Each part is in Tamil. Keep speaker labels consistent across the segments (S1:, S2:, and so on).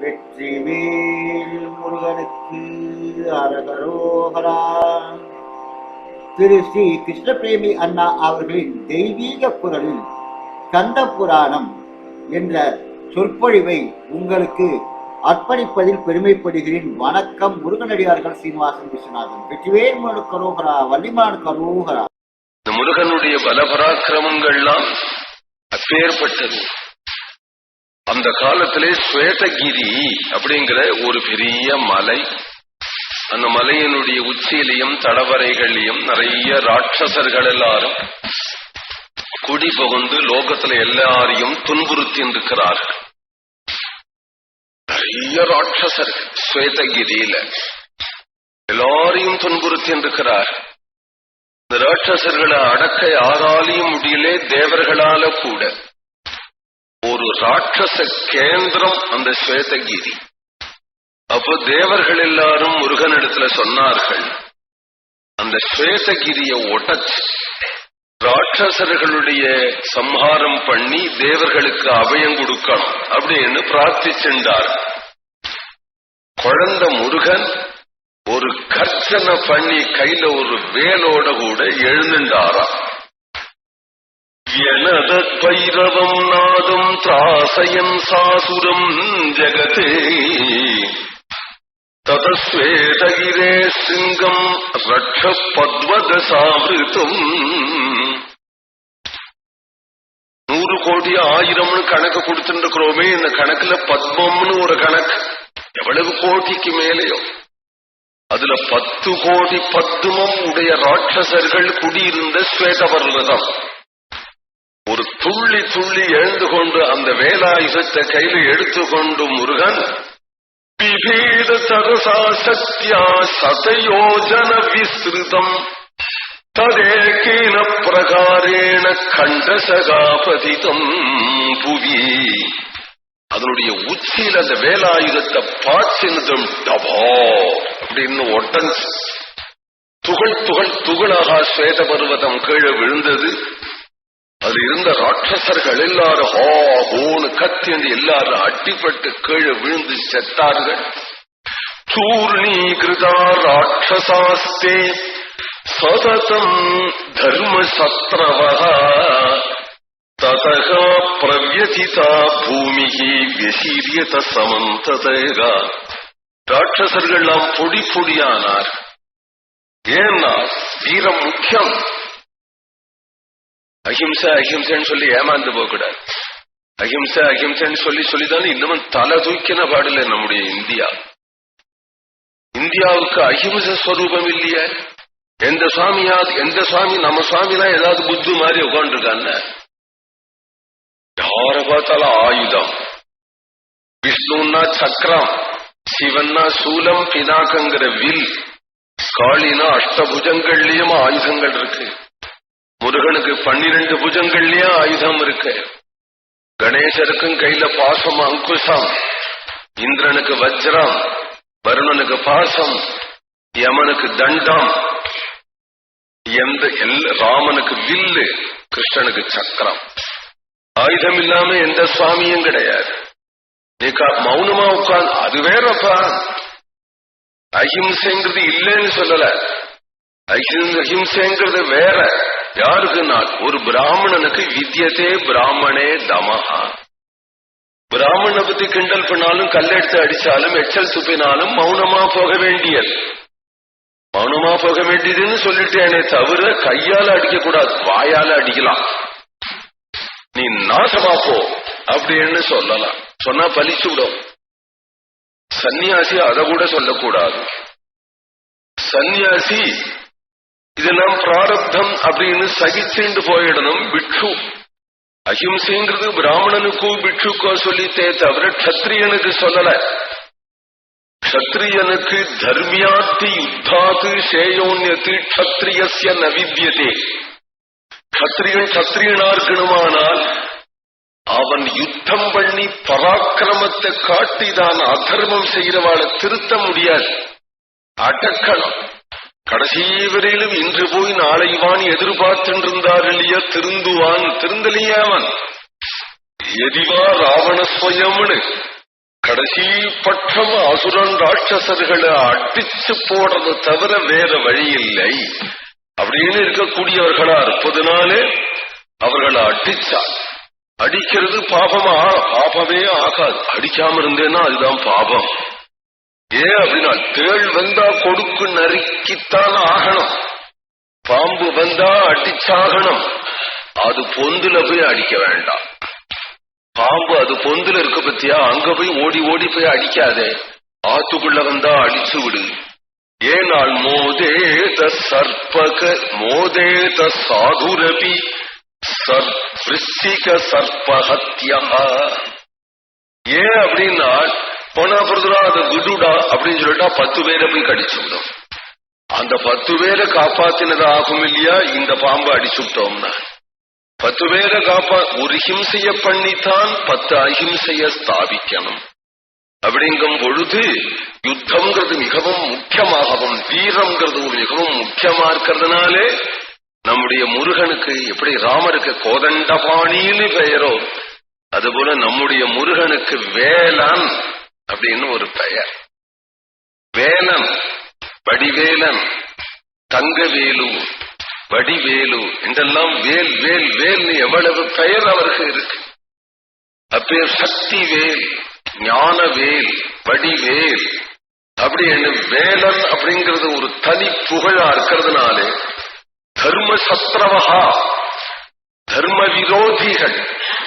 S1: வெற்றிவேல் முருகனுக்கு அரகரோகரா. திரு ஸ்ரீ கிருஷ்ணபிரேமி அண்ணா அவர்களின் தெய்வீக குரலில் கந்த புராணம் என்ற சொற்பொழிவை உங்களுக்கு அர்ப்பணிப்பதில் பெருமைப்படுகிறேன். வணக்கம் முருகனடியார்கள் சீனிவாசன் விஸ்வநாதன். வெற்றிவேல் முருகன் கரோகரா வள்ளிமான் கரோகரா.
S2: முருகனுடைய முருகனுடைய பலபராக்கிரமங்கள்லாம் அப்பேற்பட்டது. அந்த காலத்திலே ஸ்வேதகிரி அப்படிங்கிற ஒரு பெரிய மலை. அந்த மலையினுடைய உச்சியிலையும் தடவரைகள்லையும் நிறைய ராட்சசர்கள் எல்லாரும் குடி புகுந்து லோகத்துல எல்லாரையும் துன்புறுத்தி இருக்கிறார்கள். நிறைய ராட்சசர் ஸ்வேதகிரியில எல்லாரையும் துன்புறுத்தி இருக்கிறார் இந்த ராட்சசர்களை அடக்க யாராலையும் முடியலே தேவர்களால கூட. ஒரு ராட்சச கேந்திரம் அந்த ஸ்வேதகிரி அப்போ தேவர்கள் எல்லாரும் முருகனிடத்துல சொன்னார்கள் அந்த ஸ்வேதகிரிய ஒட்டச்சு ராட்சசர்களுடைய சம்ஹாரம் பண்ணி தேவர்களுக்கு அபயம் கொடுக்கணும் அப்படின்னு பிரார்த்திச்சுண்டார் குழந்தை முருகன் ஒரு கர்ச்சனை பண்ணி கையில ஒரு வேலோட கூட எழுந்துண்டாராம் எனத பைரவம் நாதம் திராசயம் சாசுரம் ஜெகதே. ததஸ்வேதகிரே சிங்கம் ரட்ச பத்வதசாவிருத்தம் நூறு கோடி ஆயிரம்னு கணக்கு கொடுத்துருக்கிறோமே இந்த கணக்குல பத்மம்னு ஒரு கணக்கு. எவ்வளவு கோடிக்கு மேலேயோ. அதுல பத்து கோடி பத்மம் உடைய ராட்சசர்கள் குடியிருந்த ஸ்வேதபர்வதம் ஒரு துள்ளி துள்ளி எழுந்து கொண்டு அந்த வேலாயுதத்தை கையில எடுத்துக்கொண்டு முருகன் விபீத தரசா சத்யா சதயோஜன விஸ்ருதம். ததேகேன பிரகாரேண கண்டசகாபதிதம் புவி. அதனுடைய உச்சியில் அந்த வேலாயுதத்தை பாய்ச்சினதும் டபோ அப்படின்னு ஒட்டஞ்சு. துகள் துகள் துகளாக ஸ்வேத பருவதம் கீழே விழுந்தது. அதுல இருந்த ராட்சசர்கள் எல்லாரும் ஹோ ஹோன்னு கத்தி வந்து எல்லாரும் அடிபட்டு கீழே விழுந்து செத்தார்கள். சூர்ணீகிருதா ராட்சசாஸ்தே சததம் தர்ம சத்ரவா ததக பிரவியதிதா பூமிகி வியசீரியத சமந்ததேகா. ராட்சசர்கள்லாம் பொடி பொடியானார் ஏன்னா வீரம் முக்கியம். அஹிம்சை அஹிம்சைன்னு சொல்லி ஏமாந்து போகக்கூடாது. அஹிம்சை அஹிம்சைன்னு சொல்லி சொல்லிதானே இன்னமும் தலை தூக்கின பாடல நம்முடைய இந்தியா. இந்தியாவுக்கு அஹிம்சை ஸ்வரூபம் இல்லையே. எந்த சுவாமியா எந்த சுவாமி நம்ம சுவாமிலாம் ஏதாவது புத்து மாதிரி உட்காந்துருக்காங்க யார பார்த்தாலும் ஆயுதம். விஷ்ணுன்னா சக்கரம் சிவன்னா சூலம் பினாக்கங்கிற வில் காளினா அஷ்டபுஜங்கள்லயும் ஆயுதங்கள் இருக்கு. முருகனுக்கு பன்னிரண்டு புஜங்கள்லயும் ஆயுதம் இருக்கு. கணேசருக்கும் கையில பாசம் அங்குசம். இந்திரனுக்கு வஜ்ரம். வருணனுக்கு பாசம். யமனுக்கு தண்டம். எந்த ராமனுக்கு வில்லு. கிருஷ்ணனுக்கு சக்கரம். ஆயுதம் இல்லாம எந்த சுவாமியும் கிடையாது. நீ மௌனமா உட்கார்ந்து அது வேறப்பா அஹிம்சைங்கிறது இல்லைன்னு சொல்லல. அஹிம்- அஹிம்சைங்கிறது வேற. யாருக்குன்னா ஒரு பிராமணனுக்கு வித்தியதே பிராமணே தமஹா. பிராமணனை பத்தி கிண்டல் பண்ணாலும் கல்லெடுத்து அடிச்சாலும் எச்சல் துப்பினாலும் மௌனமா போக வேண்டியது. மௌனமா போக வேண்டியதுன்னு சொல்லிட்டேனே தவிர கையால அடிக்க கூடாது வாயால அடிக்கலாம். நீ நாசமா போ அப்படின்னு சொல்லலாம். சொன்னா பலிச்சு விடும். சன்னியாசி அதை கூட சொல்லக்கூடாது. சந்நியாசி இதெல்லாம் பிராரப்தம் அப்படின்னு சகிச்சுண்டு போயிடணும் பிக்ஷு. அஹிம்சைங்கிறது பிராமணனுக்கோ பிக்ஷுக்கோ சொல்லித்தே தவிர கத்திரியனுக்கு சொல்லல. கத்திரியனுக்கு தர்மியாத்தி யுத்தாத்து சேயோன்யத்து கத்திரியசிய நவித்தியதே கத்திரியன் கத்திரியனா இருக்கணுமானால் அவன் யுத்தம் பண்ணி பராக்கிரமத்தை காட்டிதான் அதர்மம் செய்யறவாளை திருத்த முடியாது. அடக்கணும். கடைசி வரையிலும் இன்று போய் நாளை வான் எதிர்பார்த்திருந்தார் இல்லையா திருந்துவான் திருந்தலையே அவன். எதிவா ராவணஸ்வயம்னு கடைசி பட்சம் அசுரன் ராட்சசர்களை அடிச்சு போடுறது தவிர வேற வழி இல்லை அப்படின்னு இருக்கக்கூடியவர்களா இருப்பதுனாலே அவர்களை அடிச்சா. அடிக்கிறது பாபமா? பாபமே ஆகாது. அடிக்காம இருந்தேன்னா அதுதான் பாபம். ஏன் அப்படின்னா தேள் வந்தா கொடுக்கு நறுக்கித்தான் ஆகணும். பாம்பு வந்தா அடிச்சாகணும். அது பொந்துல போய் அடிக்க வேண்டாம். பாம்பு அது பொந்துல இருக்க பத்தியா அங்க போய் ஓடி ஓடி போய் அடிக்காதே. ஆத்துக்குள்ள வந்தா அடிச்சு விடு. ஏனால் மோதேத சர்ப்பக மோதேத சாதுரபி சர் விருச்சிக ஏன் அப்படின்னா போனா பிரதுரா அதை விடுடா அப்படின்னு சொல்லிட்டா பத்து பேரை போய் கடிச்சு விடும் அந்த பத்து பேரை காப்பாத்தினது ஆகும் இல்லையா? இந்த பாம்பை அடிச்சு விட்டோம்னா பத்து பேரை காப்பா ஒரு ஹிம்சைய பண்ணித்தான் பத்து அஹிம்சைய ஸ்தாபிக்கணும். அப்படிங்கும் பொழுது யுத்தம்ங்கிறது மிகவும் முக்கியமாகவும் வீரம்ங்கிறது ஒரு மிகவும் முக்கியமா இருக்கிறதுனாலே நம்முடைய முருகனுக்கு எப்படி ராமருக்கு கோதண்டபாணின்னு பெயரோ அதுபோல நம்முடைய முருகனுக்கு வேளான் அப்படின்னு ஒரு பெயர். வேலன் வடிவேலன் தங்கவேலு வடிவேலு என்றெல்லாம் வேல் வேல் வேல்னு எவ்வளவு பெயர் அவருக்கு இருக்கு. அப்பேர் சக்தி வேல் ஞான வேல் வடிவேல். அப்படி என்ன வேலன் அப்படிங்கிறது ஒரு தனி புகழா இருக்கிறதுனாலே தர்ம சத்ரவகா தர்ம விரோதிகள்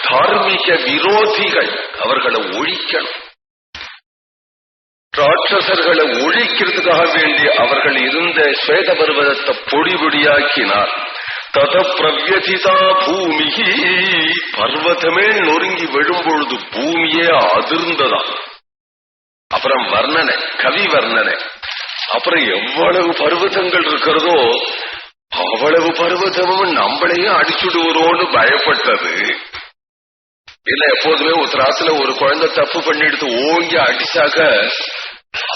S2: தார்மீக விரோதிகள் அவர்களை ஒழிக்கணும். ராட்சசர்களை ஒழிக்கிறதுக்காக வேண்டி அவர்கள் இருந்த ஸ்வேத பர்வதத்தை பொடி பொடியாக்கினார். தத பிரவியதிதா பூமி பர்வதமே நொறுங்கி விழும்பொழுது பூமியே அதிர்ந்ததா அப்புறம் வர்ணனை கவி வர்ணனை. அப்புறம் எவ்வளவு பர்வதங்கள் இருக்கிறதோ அவ்வளவு பர்வதமும் நம்மளையும் அடிச்சுடுவோரோன்னு பயப்பட்டது. இல்ல எப்போதுமே ஒரு திராசுல ஒரு குழந்தை தப்பு பண்ணிடுத்து ஓங்கி அடிச்சாக்க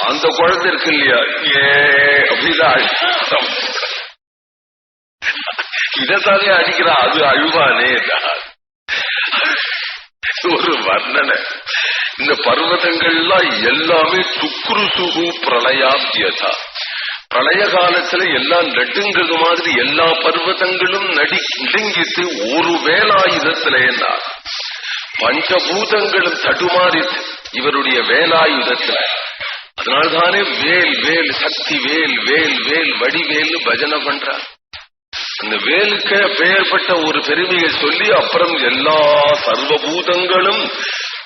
S2: அந்த குழந்தை இருக்கு இல்லையா? ஏ அப்படிதான் இதத்தானே அடிக்கிறா? அது அழுவானே. ஒரு வர்ணனை. இந்த பர்வதங்கள்லாம் எல்லாமே சுக்ருசுகு பிரளயாத்தியதா பிரளய காலத்துல எல்லாம் நடுங்கிறது மாதிரி எல்லா பர்வதங்களும் நடி நடுங்கிட்டு ஒரு வேலாயுதத்துல என்ன? பஞ்சபூதங்களும் தடுமாறி இவருடைய வேலாயுதத்துல. அதனால்தானே வேல் வேல் சக்தி வேல் வேல் வேல் வடிவேல்னு பஜனை பண்றார் அந்த வேலுக்கு பெயர்பட்ட ஒரு பெருமையை சொல்லி அப்புறம் எல்லா சர்வபூதங்களும்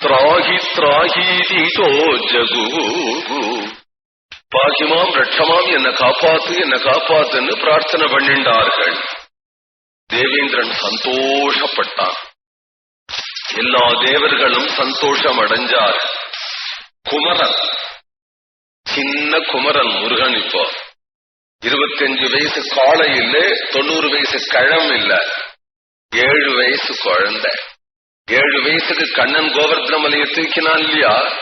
S2: திராகி திராகீதோ ஜகு. பாகிமாம் ரட்சமாம் என்னை காப்பாத்து என்னை காப்பாத்துன்னு பிரார்த்தனை பண்ணிண்டார்கள். தேவேந்திரன் சந்தோஷப்பட்டான். எல்லா தேவர்களும் சந்தோஷம் அடைஞ்சார் குமரன் சின்ன குமரன் முருகன் இப்போ. இருபத்தஞ்சு வயசு காலை இல்ல தொண்ணூறு வயசு கழம் இல்ல. ஏழு வயசு குழந்தை. ஏழு வயசுக்கு கண்ணன் கோவர்தனமலையை தூக்கினான் இல்லையா?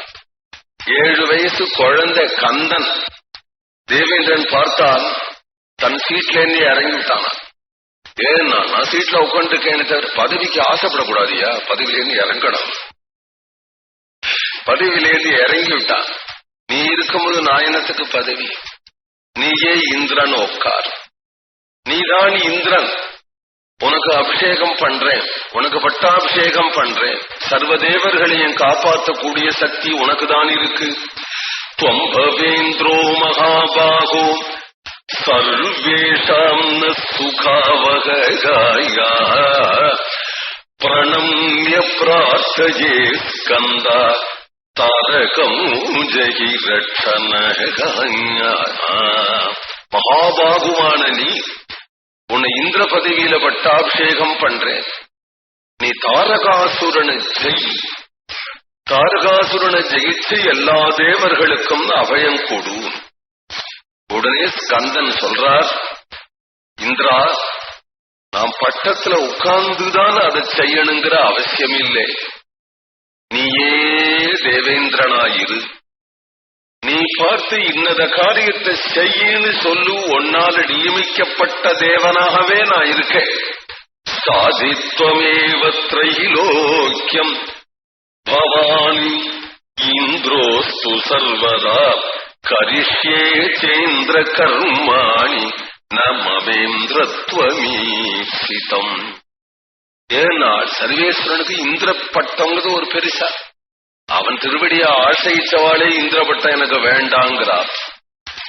S2: ஏழு வயசு குழந்தை கந்தன். தேவேந்திரன் பார்த்தான் தன் சீட்ல இருந்து இறங்கிட்டானா ஏன்னா நான்? சீட்ல உட்காந்துருக்கேன்னு தவிர பதவிக்கு ஆசைப்படக்கூடாதியா? பதவியிலேருந்து இறங்கணும். பதவியிலேருந்து இறங்கி விட்டான் இருக்கும்போது நாயனத்துக்கு பதவி? நீயே இந்திரன் உட்கார். நீதான் இந்திரன். உனக்கு அபிஷேகம் பண்றேன். உனக்கு பட்டாபிஷேகம் பண்றேன். சர்வ தேவர்களையும் காப்பாற்றக்கூடிய சக்தி உனக்கு தான் இருக்கு துவம்பவேந்திரோ மகாபாகோ. சர்வேஷாம் சுகாவகாயா பிரணம்ய பிரார்த்தஜே ஸ்கந்தா. தாரகம் ஜெகி ரட்சண மகாபாகுமான நீ உன்னை இந்திர பதவியில பட்டாபிஷேகம் பண்றேன். நீ தாரகாசுரனை ஜெய். தாரகாசுரனை ஜெயிச்சு எல்லா தேவர்களுக்கும் அபயம் கொடு. உடனே ஸ்கந்தன் சொல்றார் இந்திரா நாம் பட்டத்துல உட்கார்ந்துதான் அதை செய்யணுங்கிற அவசியம் இல்லை நீயே தேவேந்திரனாயிரு. நீ பார்த்து இன்னத காரியத்தை செய்யின்னு சொல்லு ஒன்னால் நியமிக்கப்பட்ட தேவனாகவே நான் இருக்கேன். சாதித்வமேவ திரைலோக்கியம் பவானி இந்திரோஸ்து சர்வதா கரிஷ்யே சேந்திர கர்மாணி நமவேந்திரத்வமீசிதம். ஏன்னா சர்வேஸ்வரனுக்கு இந்திர பட்டம்ங்கிறது ஒரு பெருசா. அவன் திருவடியா ஆசைச்சவாளே இந்திரபட்டம் எனக்கு வேண்டாங்கிறார்.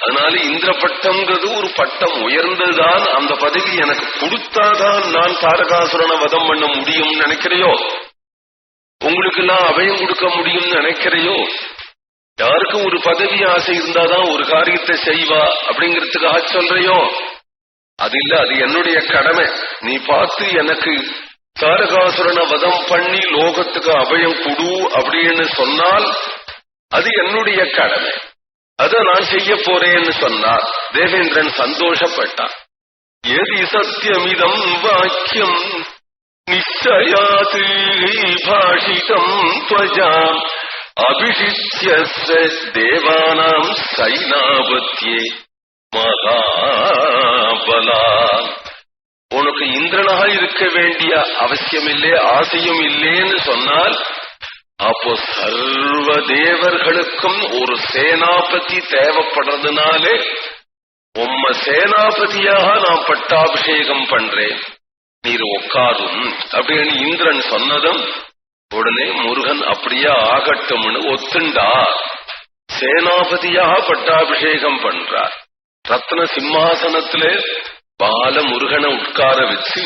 S2: அதனால இந்திரபட்டம்ங்கிறது ஒரு பட்டம் உயர்ந்ததுதான் அந்த பதவி எனக்கு கொடுத்தாதான் நான் தாரகாசுரனை வதம் பண்ண முடியும் நினைக்கிறையோ? உங்களுக்கு எல்லாம் அபயம் கொடுக்க முடியும் நினைக்கிறையோ? யாருக்கும் ஒரு பதவி ஆசை இருந்தாதான் ஒரு காரியத்தை செய்வா அப்படிங்கறதுக்காக சொல்றையோ? அது இல்ல அது என்னுடைய கடமை. நீ பார்த்து எனக்கு தாரகாசுரனை வதம் பண்ணி லோகத்துக்கு அபயம் கொடு அப்படின்னு சொன்னால் அது என்னுடைய கடமை. அதை நான் செய்ய போறேன்னு சொன்னார். தேவேந்திரன் சந்தோஷப்பட்டான் எதி சத்தியமிதம் வாக்கியம் நிச்சயாத்து பாஷிதம் துவஜா அபிஷிச்சிய தேவானாம் சைனாபத்தியே மகா இருக்க வேண்டிய அவசியம் இல்லை ஆசையும் இல்லைன்னு சொன்னால் அப்போ சர்வ தேவர்களுக்கும் ஒரு சேனாபதி தேவைப்படுறதுனாலே உம்ம சேனாபதியாக நான் பட்டாபிஷேகம் பண்றேன். நீர் உட்காரும் அப்படின்னு இந்திரன் சொன்னதும் உடனே முருகன் அப்படியே ஆகட்டும்னு ஒத்துண்டா. சேனாபதியாக பட்டாபிஷேகம் பண்றார். ரத்ன சிம்மாசனத்திலே பால முருகனை உட்கார வச்சு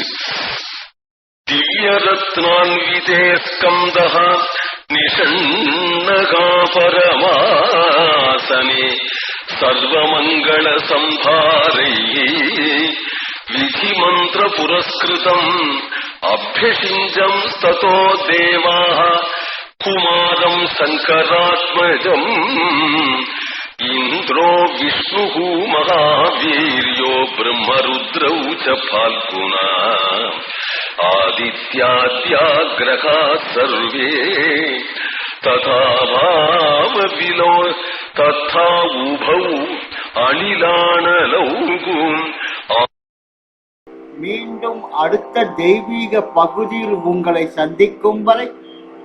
S2: திவ்ய ரத்னான்விதே ஸ்கந்தः நிஷண்ணகா பரமாசனே சர்வமங்கள சம்பாரை விதிமந்திர புரஸ்கிருதம் அபியசிஞ்சம் ததோ தேவா குமாரம் சங்கராத்மஜம் இந்திரோ விஷ்ணு மகாவீரியோ பிரம்மருத்ரௌ ச ஆதித்யாத்யா ஆதித்யாத்யாகிரகா சர்வே ததா பாவ ததா உபௌ அணிலானலௌகும்
S1: மீண்டும் அடுத்த தெய்வீக பகுதியில் உங்களை சந்திக்கும் வரை